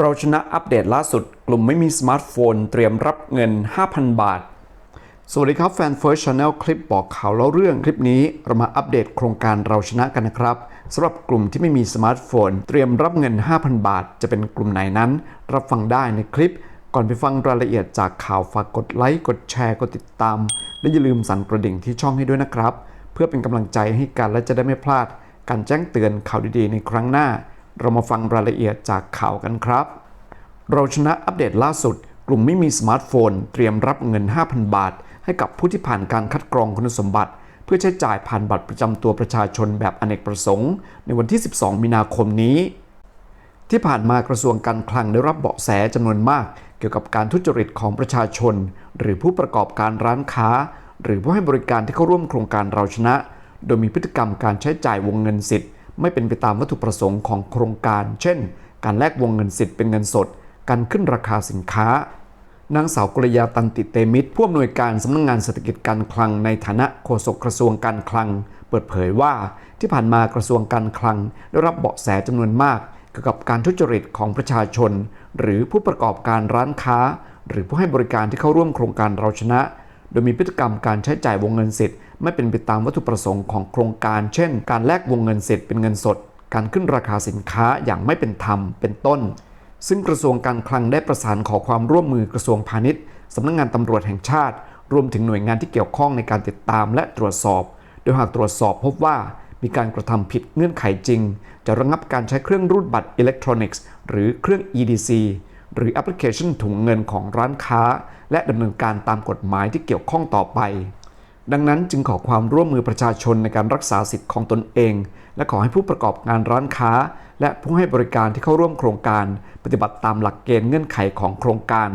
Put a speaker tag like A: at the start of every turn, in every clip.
A: เราชนะอัปเดตล่าสุด กลุ่มไม่มีสมาร์ทโฟน เตรียมรับเงิน 5,000 บาท สวัสดีครับแฟน First Channel คลิปบอกข่าวเล่าเรื่องคลิปนี้เรามาอัปเดตโครงการเราชนะกันนะครับสำหรับกลุ่มที่ไม่มีสมาร์ทโฟน เตรียมรับเงิน 5,000 บาท จะเป็นกลุ่มไหนนั้น รับฟังได้ในคลิป ก่อนไปฟังรายละเอียดจากข่าวฝากกดไลค์กดแชร์กดติดตาม และอย่าลืมสั่นกระดิ่งที่ช่องให้ด้วยนะครับ เพื่อเป็นกำลังใจให้กันและจะได้ไม่พลาด การแจ้งเตือนข่าวดีๆ ในครั้งหน้า เรามาฟังรายละเอียดจากข่าวกันครับ เราชนะอัปเดตล่าสุด กลุ่มไม่มีสมาร์ทโฟน เตรียมรับเงิน 5,000 บาท ให้กับผู้ที่ผ่านการคัดกรองคุณสมบัติ เพื่อใช้จ่ายผ่านบัตรประจำตัวประชาชนแบบอเนกประสงค์ ในวันที่ 12 มีนาคมนี้ ที่ผ่านมากระทรวงการคลังได้รับเบาะแสจำนวนมาก เกี่ยวกับการทุจริตของประชาชน หรือผู้ประกอบการร้านค้า หรือผู้ให้บริการที่เข้าร่วมโครงการเราชนะ โดยมีพฤติกรรมการใช้จ่ายวงเงินสิทธิ์ ไม่เป็นไปตามวัตถุประสงค์ของโครงการ เช่น การแลกวงเงินสิทธิ์เป็นเงินสด การขึ้นราคาสินค้านางสาวกรยาตันติเตมิตรผู้อำนวยการสำนักงงานเศรษฐกิจการคลังในฐานะโฆษกกระทรวงการคลัง เปิดเผยว่าที่ผ่านมากระทรวงการคลัง ได้รับเบาะแสจำนวนมาก เกี่ยวกับการทุจริตของประชาชน หรือผู้ประกอบการร้านค้า หรือผู้ให้บริการที่เข้าร่วมโครงการเราชนะ โดยมีพฤติกรรมการใช้จ่ายวงเงินสิทธิ์ไม่เป็นไปตามวัตถุประสงค์ของโครงการ เช่น การแลกวงเงินสิทธิ์เป็นเงินสด การขึ้นราคาสินค้าอย่างไม่เป็นธรรม เป็นต้น ซึ่งกระทรวงการคลังได้ประสานขอความร่วมมือกระทรวงพาณิชย์สำนักงงานตำรวจแห่งชาติ รวมถึงหน่วยงานที่เกี่ยวข้องในการติดตามและตรวจสอบ โดยหากตรวจสอบพบว่ามีการกระทำผิดเงื่อนไขจริง จะระงับการใช้เครื่องรูดบัตรอิเล็กทรอนิกส์ หรือเครื่อง EDC หรือแอปพลิเคชันถุงเงินของร้านค้า และดำเนินการตามกฎหมายที่เกี่ยวข้องต่อไป ดังนั้นจึงขอความร่วมมือประชาชนในการรักษาสิทธิ์ของตนเอง และขอให้ผู้ประกอบการร้านค้า และผู้ให้บริการที่เข้าร่วมโครงการ ปฏิบัติตามหลักเกณฑ์เงื่อนไขของโครงการ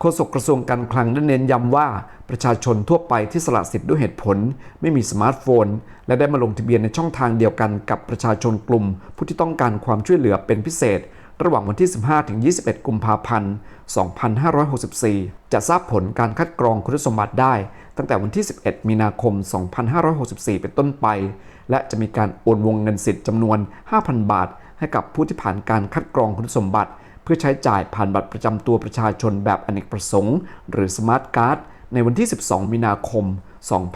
A: โฆษกกระทรวงการคลังได้เน้นย้ำว่าประชาชนทั่วไปที่สละสิทธิ์ด้วยเหตุผล ไม่มีสมาร์ทโฟน และได้มาลงทะเบียนในช่องทางเดียวกันกับประชาชนกลุ่ม ผู้ที่ต้องการความช่วยเหลือเป็นพิเศษ ระหว่างวันที่ 15 ถึง 21 กุมภาพันธ์ 2564 จะทราบผลการคัดกรองคุณสมบัติได้ ตั้งแต่วันที่ 11 มีนาคม 2564 เป็นต้นไป และจะมีการโอนวงเงินสิทธิ์จำนวน 5,000 บาท ให้กับผู้ที่ผ่านการคัดกรองคุณสมบัติ เพื่อใช้จ่ายผ่านบัตรประจำตัวประชาชนแบบอเนกประสงค์ หรือสมาร์ทการ์ดในวันที่ 12 มีนาคม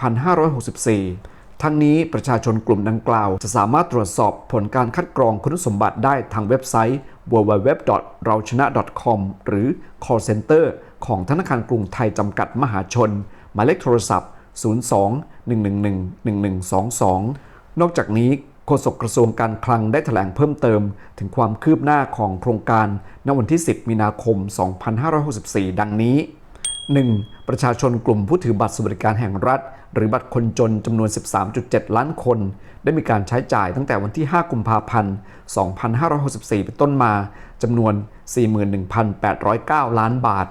A: 2564ทั้งนี้ประชาชนกลุ่มดังกล่าว จะสามารถตรวจสอบผลการคัดกรองคุณสมบัติได้ทางเว็บไซต์ www.rauchana.com หรือ call center ของธนาคารกรุงไทยจำกัดมหาชน หมายเลขโทรศัพท์ 02-111-1122 นอกจากนี้โฆษกกระทรวงการคลังได้แถลงเพิ่มเติม ถึงความคืบหน้าของโครงการณวันที่ 10 มีนาคม 2564 ดังนี้ 1. ประชาชนกลุ่มผู้ถือบัตรสวัสดิการแห่งรัฐ หรือบัตรคนจนจำนวน 13.7 ล้านคน ได้มีการใช้จ่ายตั้งแต่วันที่ 5 กุมภาพันธ์ 2564 เป็นต้นมาจำนวน 41,809 ล้านบาท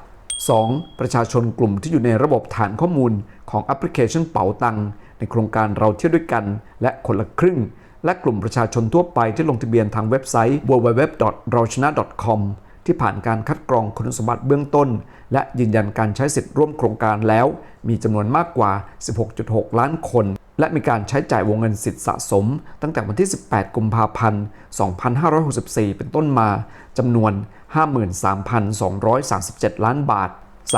A: 2. ประชาชนกลุ่มที่อยู่ในระบบฐานข้อมูลของแอปพลิเคชันเป๋าตังในโครงการเราเที่ยวด้วยกัน และคนละครึ่ง และกลุ่มประชาชนทั่วไปที่ลงทะเบียนทางเว็บไซต์ www.rauchana.com ที่ผ่านการคัดกรองคุณสมบัติเบื้องต้น และยืนยันการใช้สิทธิ์ร่วมโครงการแล้ว มีจำนวนมากกว่า 16.6 ล้านคน และมีการใช้จ่ายวงเงินสิทธิ์สะสม ตั้งแต่วันที่ 18 กุมภาพันธ์ 2564 เป็นต้นมาจำนวน 53,237 ล้านบาท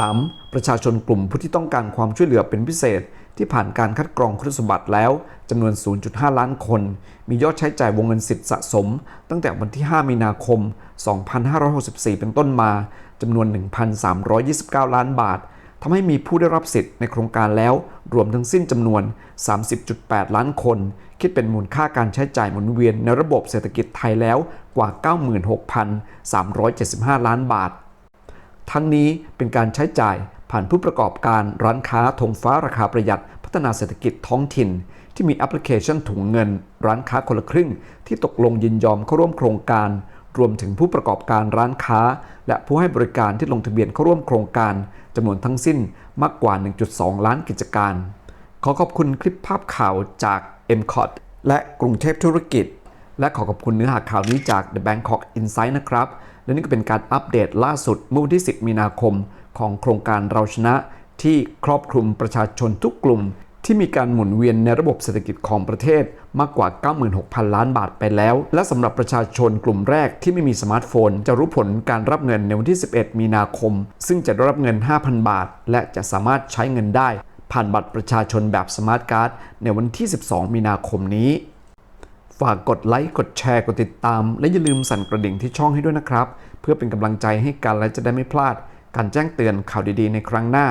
A: 3. ประชาชนกลุ่มผู้ที่ต้องการความช่วยเหลือเป็นพิเศษ ที่ผ่านการคัดกรองคุณสมบัติแล้วจำนวน 0.5 ล้านคน มียอดใช้จ่ายวงเงินสิทธิ์สะสม ตั้งแต่วันที่ 5 มีนาคม 2564 เป็นต้นมาจำนวน 1,329 ล้านบาททำให้มีผู้ได้รับสิทธิ์ในโครงการแล้วรวมทั้งสิ้นจำนวน 30.8 ล้านคน คิดเป็นมูลค่าการใช้จ่ายหมุนเวียนในระบบเศรษฐกิจไทยแล้วกว่า 96,375 ล้านบาท ทั้งนี้เป็นการใช้จ่าย ผ่านผู้ประกอบการร้านค้าธงฟ้าราคาประหยัด พัฒนาเศรษฐกิจท้องถิ่น ที่มีแอปพลิเคชันถุงเงิน ร้านค้าคนละครึ่ง ที่ตกลงยินยอมเข้าร่วมโครงการ รวมถึงผู้ประกอบการร้านค้า และผู้ให้บริการที่ลงทะเบียนเข้าร่วมโครงการจำนวนทั้งสิ้นมากกว่า 1.2 ล้านกิจการ ขอขอบคุณคลิปภาพข่าวจาก m c o t และกรุงเทพธุรกิจ และขอขอบคุณเนื้อหาข่าวนี้จาก The Bangkok Insight นะครับ และนี่ก็เป็นการอัปเดตล่าสุดเมื่อวันที่ 10 มีนาคม ของโครงการเราชนะ ที่ครอบคลุมประชาชนทุกกลุ่ม ที่มีการหมุนเวียนในระบบเศรษฐกิจของประเทศมากกว่า 96,000 ล้านบาทไปแล้ว และสำหรับประชาชนกลุ่มแรกที่ไม่มีสมาร์ทโฟน จะรู้ผลการรับเงินในวันที่ 11 มีนาคม ซึ่งจะได้รับเงิน 5,000 บาท และจะสามารถใช้เงินได้ ผ่านบัตรประชาชนแบบสมาร์ทการ์ดในวันที่ 12 มีนาคมนี้ ฝากกดไลค์กดแชร์กดติดตาม และอย่าลืมสั่นกระดิ่งที่ช่องให้ด้วยนะครับ เพื่อเป็นกำลังใจให้กันและจะได้ไม่พลาด การแจ้งเตือนข่าวดีๆ ในครั้งหน้า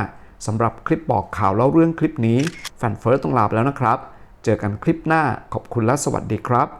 A: สำหรับคลิปบอกข่าวเล่าเรื่องคลิปนี้แฟนเฟิร์สต้องลาไปแล้วนะครับ เจอกันคลิปหน้าขอบคุณและสวัสดีครับ